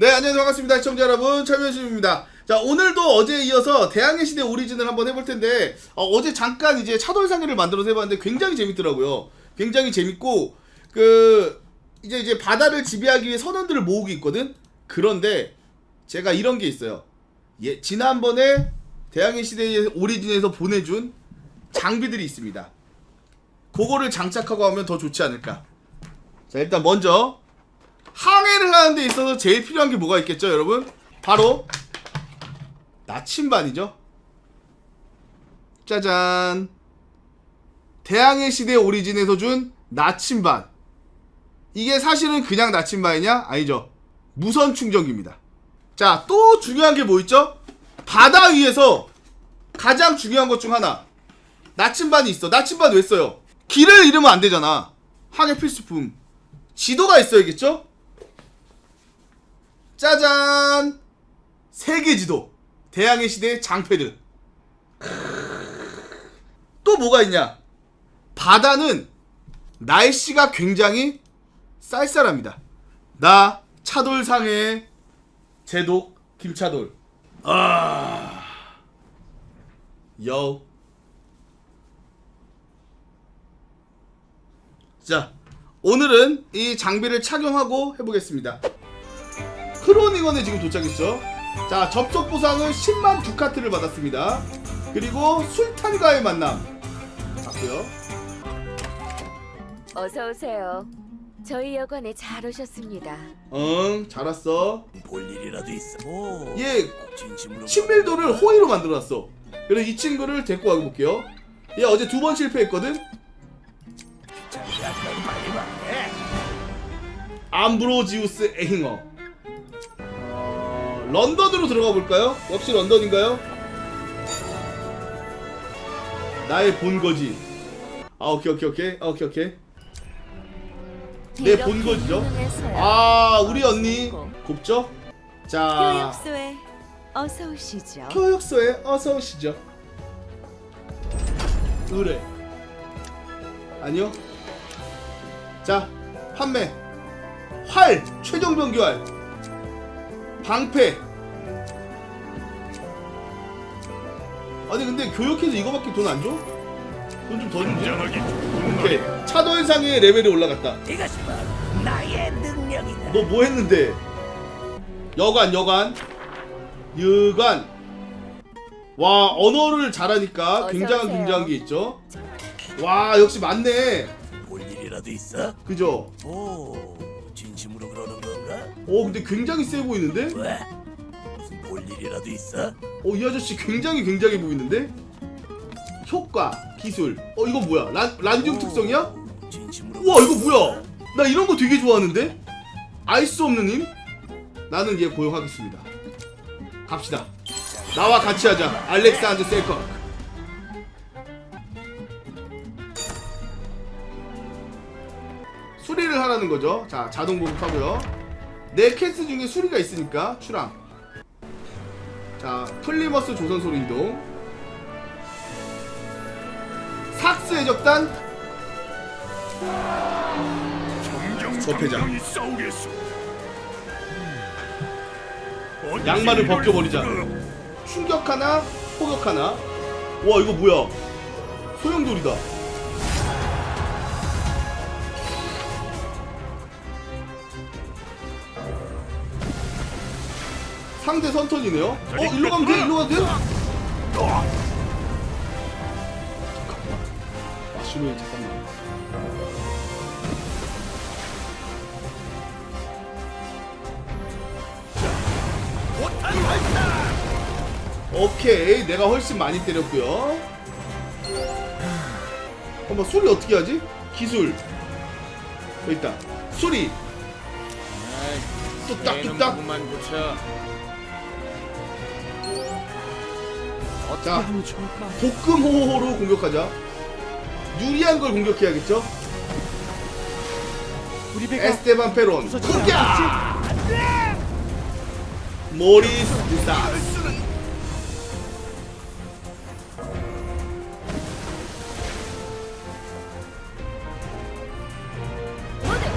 네, 안녕하세요. 반갑습니다. 시청자 여러분. 참여신입니다. 자, 오늘도 어제에 이어서 대항해 시대 오리진을 한번 해볼 텐데, 어, 제 잠깐 이제 차돌상해를 만들어서 해봤는데 굉장히 재밌더라고요. 굉장히 재밌고, 그, 이제 이제 바다를 지배하기 위해 선원들을 모으고 있거든? 그런데, 제가 이런 게 있어요. 예, 지난번에 대항해 시대의 오리진에서 보내준 장비들이 있습니다. 그거를 장착하고 하면 더 좋지 않을까. 자, 일단 먼저, 항해를 하는 데 있어서 제일 필요한 게 뭐가 있겠죠, 여러분? 바로 나침반이죠. 짜잔. 대항해 시대 오리진에서 준 나침반. 이게 사실은 그냥 나침반이냐? 아니죠. 무선 충전기입니다. 자, 또 중요한 게 뭐 있죠? 바다 위에서 가장 중요한 것 중 하나. 나침반이 있어. 나침반 왜 써요? 길을 잃으면 안 되잖아. 항해 필수품. 지도가 있어야겠죠? 짜잔! 세계 지도. 대항해 시대 장패들. 또 뭐가 있냐? 바다는 날씨가 굉장히 쌀쌀합니다. 나 차돌상해 제독 김차돌. 아. 여. 자, 오늘은 이 장비를 착용하고 해보겠습니다. 크로니건에 지금 도착했죠. 자, 접속 보상은 10만 두카트를 받았습니다. 그리고 술탄과의 만남. 봤고요. 어서 오세요. 저희 여관에 잘 오셨습니다. 응, 잘 왔어. 볼 일이라도 있어. 오, 얘 진심으로. 친밀도를 호의로 만들어놨어. 그래서 이 친구를 데리고 가볼게요. 얘 어제 두 번 실패했거든. 빨리. 예. 암브로지우스 에힝어. 어, 런던으로 들어가 볼까요? 역시 런던인가요? 나의 본거지. 아 오케이 오케이 오케이 아, 오케이 오케이. 내 본거지죠. 아 우리 언니 곱죠? 자 교육소에 어서 오시죠. 교육소에 어서 오시죠. 의뢰. 아니요. 자, 판매. 활, 최종 병기활. 방패. 아니 근데 교육해서 이거밖에 돈 안 줘? 돈 좀 더 주지. 오케이. 차도현상의 레벨이 올라갔다. 이것이 바로 나의 능력이다. 너 뭐 했는데? 여관 여관 여관 와 언어를 잘하니까 굉장한 오세요. 굉장한 게 있죠 와 역시 맞네 볼 일이라도 있어? 그죠 오, 진심으로 그러는 건가? 어 근데 굉장히 세 보이는데 왜? 일이라도 있어? 어 이 아저씨 굉장히 굉장히 보이는데? 효과 기술. 어 이거 뭐야? 란, 란디움 오, 특성이야? 진심으로. 우와 이거 뭐야? 나 이런 거 되게 좋아하는데? 알 수 없는 힘 나는 얘 고용하겠습니다. 갑시다. 나와 같이 하자. 알렉산드 셀커 수리를 하라는 거죠. 자 자동 보급하고요. 네 캐스 중에 수리가 있으니까 출항 자 플리머스 조선소로 이동. 삭스 해적단. 접해자 양말을 벗겨버리자. 충격 하나 포격 하나. 와 이거 뭐야? 소용돌이다 상대 선턴이네요. 어 일로 가면 돼 일로 가도 돼? 마시로이 잠깐만. 오케이 내가 훨씬 많이 때렸고요. 한번 수리 어떻게 하지? 기술. 여기 있다. 수리 뚝딱 뚝딱. 만 붙여. 자 복금호호로 공격하자. 유리한 걸 공격해야겠죠? 에스테반 페론 공격! 모리스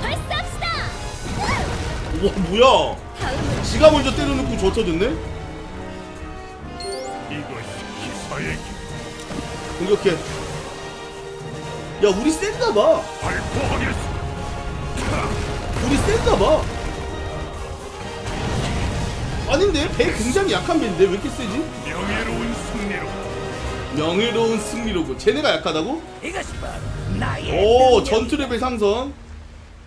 발사합시다. 와 뭐야? 지가 먼저 때려놓고 저 터졌네? 공격해. 야, 우리 센가 봐. 우리 센가 봐. 아닌데? 배 굉장히 약한 배인데 왜 이렇게 세지? 명예로운 승리로 명예로운 승리로고. 쟤네가 약하다고? 이것이 바로 나의 오, 능력. 전투 레벨 상승.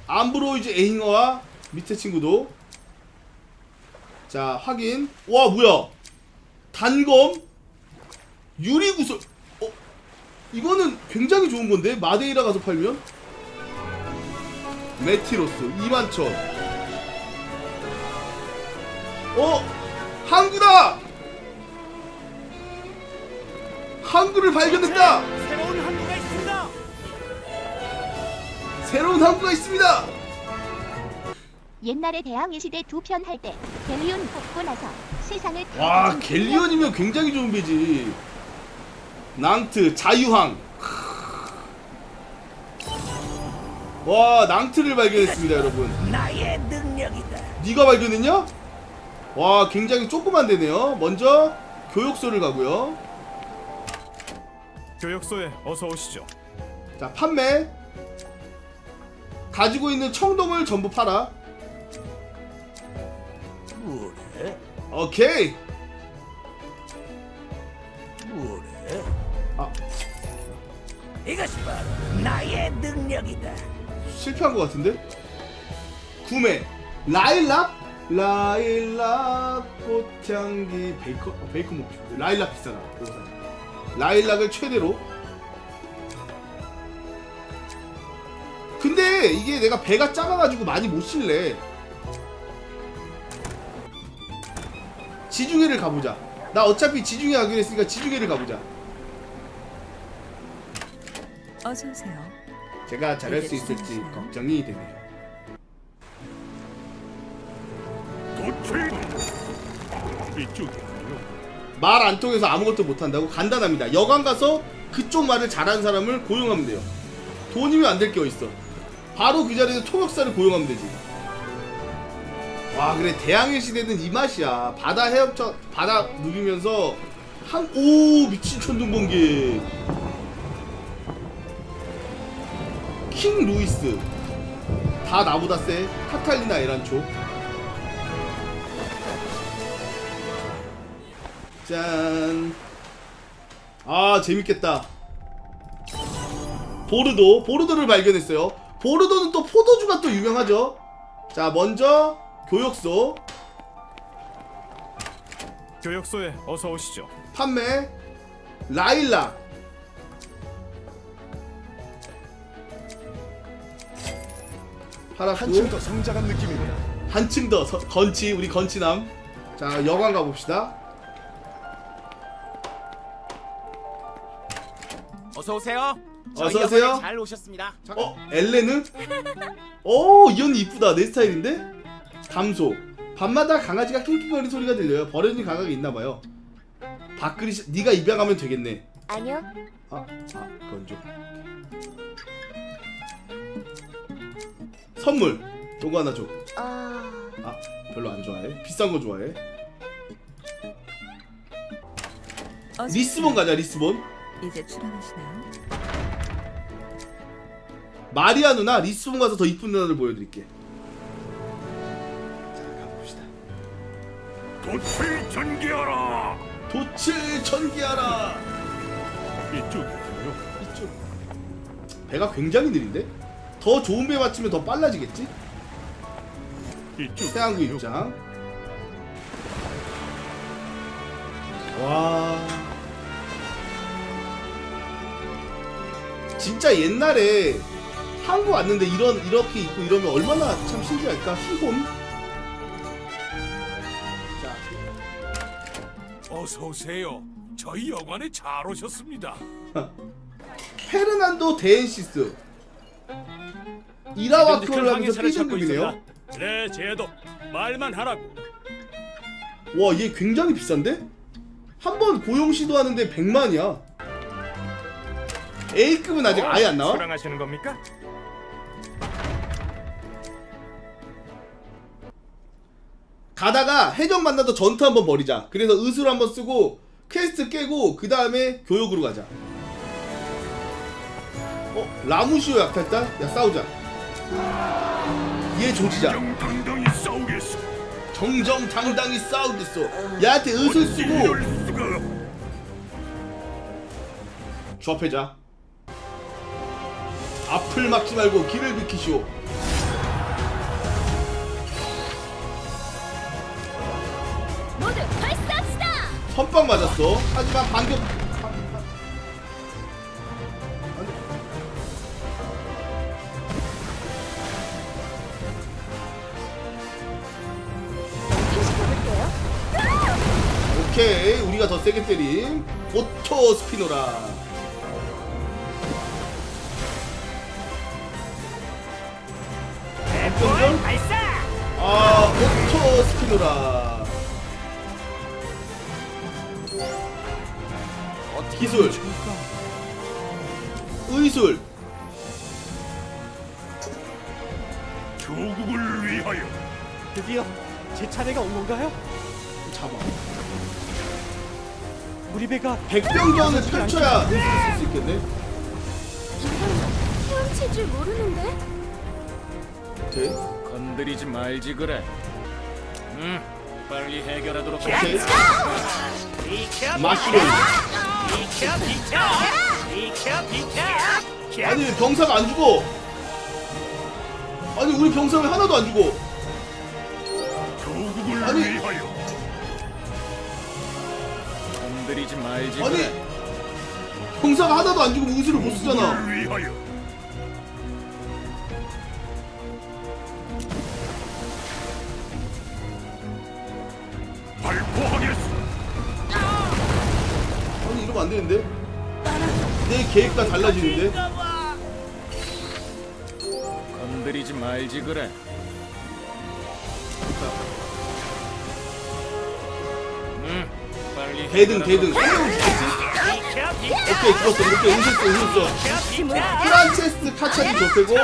암브로이즈 에잉어와 밑에 친구도. 자, 확인. 와, 뭐야? 단검? 유리 구슬. 어? 이거는 굉장히 좋은 건데? 마데이라 가서 팔면? 메티로스 2만 천. 어? 항구다! 항구를 발견했다! 새로운 항구가 있습니다. 새로운 항구가 있습니다! 옛날에 대항해 시대 두 편 할 때 갤리온 뽑고 나서 세상을 다와 가진 갤리언이면 굉장히 좋은 배지 낭트 자유항 와 낭트를 발견했습니다 여러분 나의 능력이다. 네가 발견했냐? 와 굉장히 조그만 데네요 먼저 교육소를 가고요 교역소에 어서 오시죠. 자 판매 가지고 있는 청동을 전부 팔아? 오케이 아 이것이 바로 나의 능력이다. 실패한 것 같은데? 구매 라일락? 라일락 꽃향기 베이커 어, 베이커 먹고 싶어 라일락 비싸다 이거 사. 라일락을 최대로 근데 이게 내가 배가 작아가지고 많이 못 실래 지중해를 가보자 나 어차피 지중해 가기로 했으니까 지중해를 가보자 어서 오세요. 제가 잘할 수 있을지 걱정이 되네요 말 안 통해서 아무것도 못 한다고 간단합니다. 여관 가서 그쪽 말을 잘하는 사람을 고용하면 돼요. 돈이면 안 될 게 어딨어. 바로 그 자리에서 통역사를 고용하면 되지. 와 그래 대항해 시대는 이 맛이야. 바다 헤엄쳐 바다 누비면서 한 오 미친 천둥 번개. 킹 루이스 다 나보다 세. 카탈리나 에란초. 짠. 아, 재밌겠다. 보르도, 보르도를 발견했어요. 보르도는 또 포도주가 또 유명하죠. 자, 먼저 교역소 교역소에 어서 오시죠. 판매 라일락 팔았고 한층 더 성장한 느낌입니다. 한층 더 서- 건치 우리 건치남 자 여관 가봅시다 어서 오세요. 어서 저희 오세요. 여관에 잘 오셨습니다. 어 엘레는 오이 언니 이쁘다 내 스타일인데 담소 밤마다 강아지가 낑낑거리는 소리가 들려요 버려진 강아지가 있나봐요 밥그릇 네가 입양하면 되겠네 아니요. 아, 아 그건 좀 선물. 요거 하나 줘. 아, 아 별로 안 좋아해. 비싼 거 좋아해? 어서 리스본. 가자 리스본. 이제 출항하시나요? 마리아 누나 리스본 가서 더 이쁜 누나를 보여드릴게. 자 가봅시다. 도출 전개하라. 도칠 전기하라! 이쪽이요. 이쪽 배가 굉장히 느린데 더 좋은 배 맞추면 더 빨라지겠지. 태양구 입장. 와. 진짜 옛날에 한국 왔는데 이런 이렇게 입고 이러면 얼마나 참 신기할까? 희혼 자. 어서 오세요. 저희 여관에 잘 오셨습니다. 페르난도 데엔시스 이라와크를 하면서 삐진급이네요 네, 제도 말만 하라고. 와 얘 굉장히 비싼데? 한 번 고용 시도하는데 100만이야 A급은 아직 아예 안 나와? 출항하시는 겁니까? 가다가 해적 만나서 전투 한번 벌이자. 그래서 의술 한번 쓰고 퀘스트 깨고 그 다음에 교역으로 가자. 어 라무시오 약탈자? 야 싸우자. 얘 조지자. 당당히 싸우겠소. 정정당당히 싸우겠어. 얘한테 의술 쓰고 수가. 조합해자. 앞을 막지 말고 길을 비키시오. 모두 발사합시다. 선빵 맞았어. 하지만 반격. 오케이, 우리가 더 세게 때림. 오토 스피노라. 볼 발사. 아, 오토 스피노라. 기술. 의술. 조국을 위하여. 드디어 제 차례가 온 건가요? 잡아. 우리 배가 백병전을 펼쳐야 의술을 쓸수 있겠네. 헤엄칠 줄 모르는데? 오케이. 건드리지 말지 그래. 음, 빨리 해결하도록 오케이. 비켜, 마시로. 비켜, 비켜, 비켜, 비켜. 아니 왜 병사가 안 죽어? 아니 우리 병사 왜 하나도 안 죽어? 건드리지 말지 아니 그래. 병사가 하나도 안 죽으면 의술을 못 쓰잖아. 위하여. 발포하겠소. 아니 이러면 안 되는데? 내 계획과 달라지는데? 건드리지 말지 그래. 음, 대등 대등. 해결하도록- 오케이 죽었어 이렇게 응셨어 응셨어. 프란체스 카차리 좁히고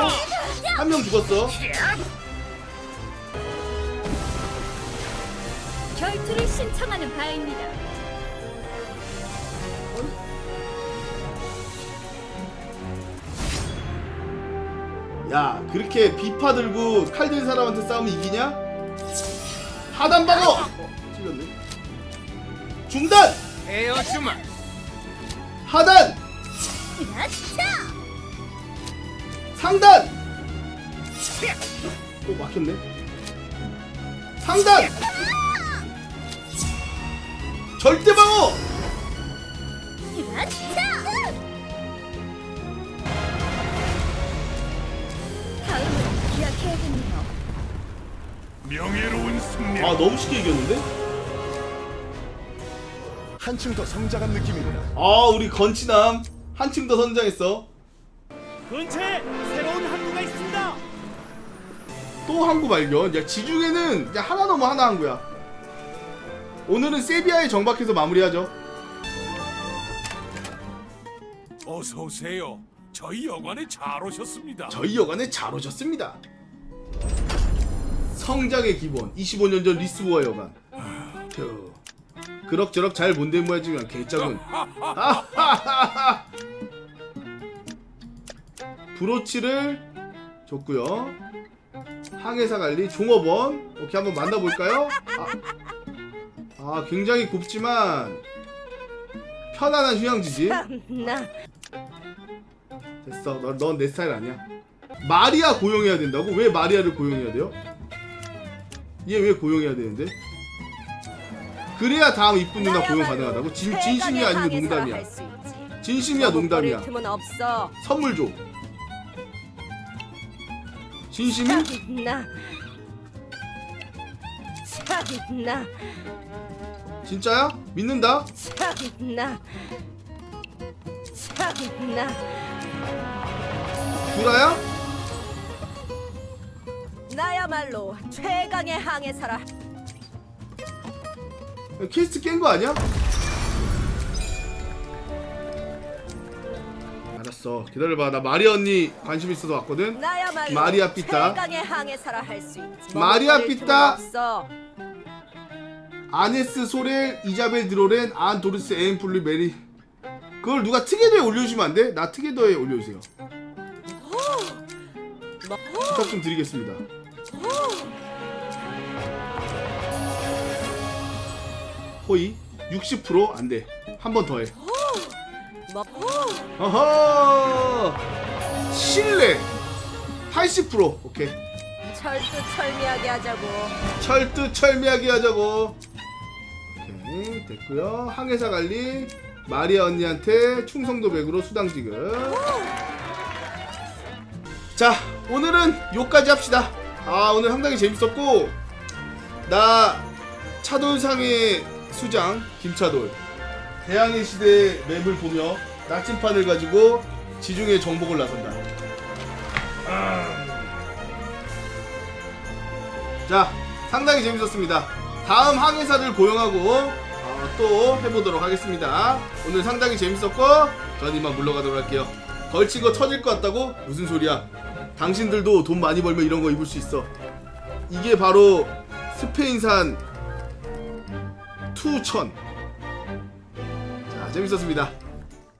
한 명 죽었어. 결투를 신청하는 바입니다. 야 그렇게 비파 들고 칼 든 사람한테 싸우면 이기냐? 하단 방어. 어, 찔렸네. 중단. 헤어주마. 하단. 상단. 또 막혔네. 상단. 절대 방어. 다음은 기약해야겠네요. 명예로운 승리. 아 너무 쉽게 이겼는데? 한층 더 성장한 느낌입니다. 아 우리 건치남 한층 더 선장했어. 근처에 새로운 항구가 있습니다. 또 항구 발견. 야 지중해는 야 하나 넘어 하나 항구야. 오늘은 세비야에 정박해서 마무리하죠. 어서 오세요. 저희 여관에 잘 오셨습니다. 저희 여관에 잘 오셨습니다. 성장의 기본 25년 전 리스보아 여관. 휴. 그럭저럭 잘 본된 모양이지만 개짝은. 아하하하. 브로치를 줬고요. 항해사 관리 종업원 오케이 한번 만나볼까요? 아, 아 굉장히 곱지만 편안한 휴양지지. 나 됐어. 넌 내 스타일 아니야. 마리아 고용해야 된다고? 왜 마리아를 고용해야 돼요? 얘 왜 고용해야 되는데? 그래야 다음 이쁜 누나 고용 가능하다고? 진, 진심이야 아니면 농담이야? 진심이야 농담이야? 틈은 없어. 선물 줘. 진심이? 나. 나. 진짜야? 믿는다? 나. 나. 구라야? 나야말로 최강의 항해사라. 퀘스트 깬 거 아니야? 알았어 기다려봐 나 마리아 언니 관심 있어서 왔거든 나야말로 마리아 삐따. 최강의 항해사라 할 수 있지. 마리아 삐따. 없어. 아네스 소렐 이자벨 드로렌 안 도르스 에임 플리 메리 그걸 누가 특혜도에 올려주시면 안 돼? 나 특혜도에 올려주세요 부탁 좀 드리겠습니다 호의 60% 안돼. 한 번 더 해. 어허! 신뢰 80% 오케이. 철두철미하게 하자고. 철두철미하게 하자고. 오케이 됐고요. 항해사 관리. 마리아 언니한테 충성도 백으로 수당 지급. 자 오늘은 요까지 합시다. 아 오늘 상당히 재밌었고 나 차돌상의 수장 김차돌. 대항해 시대 맵을 보며 나침판을 가지고 지중해 정복을 나선다. 자 상당히 재밌었습니다. 다음 항해사들 고용하고 어, 또 해보도록 하겠습니다. 오늘 상당히 재밌었고 전 이만 물러가도록 할게요. 거 터질 것 같다고? 무슨 소리야? 당신들도 돈 많이 벌면 이런 거 입을 수 있어. 이게 바로 스페인산 투천. 자 재밌었습니다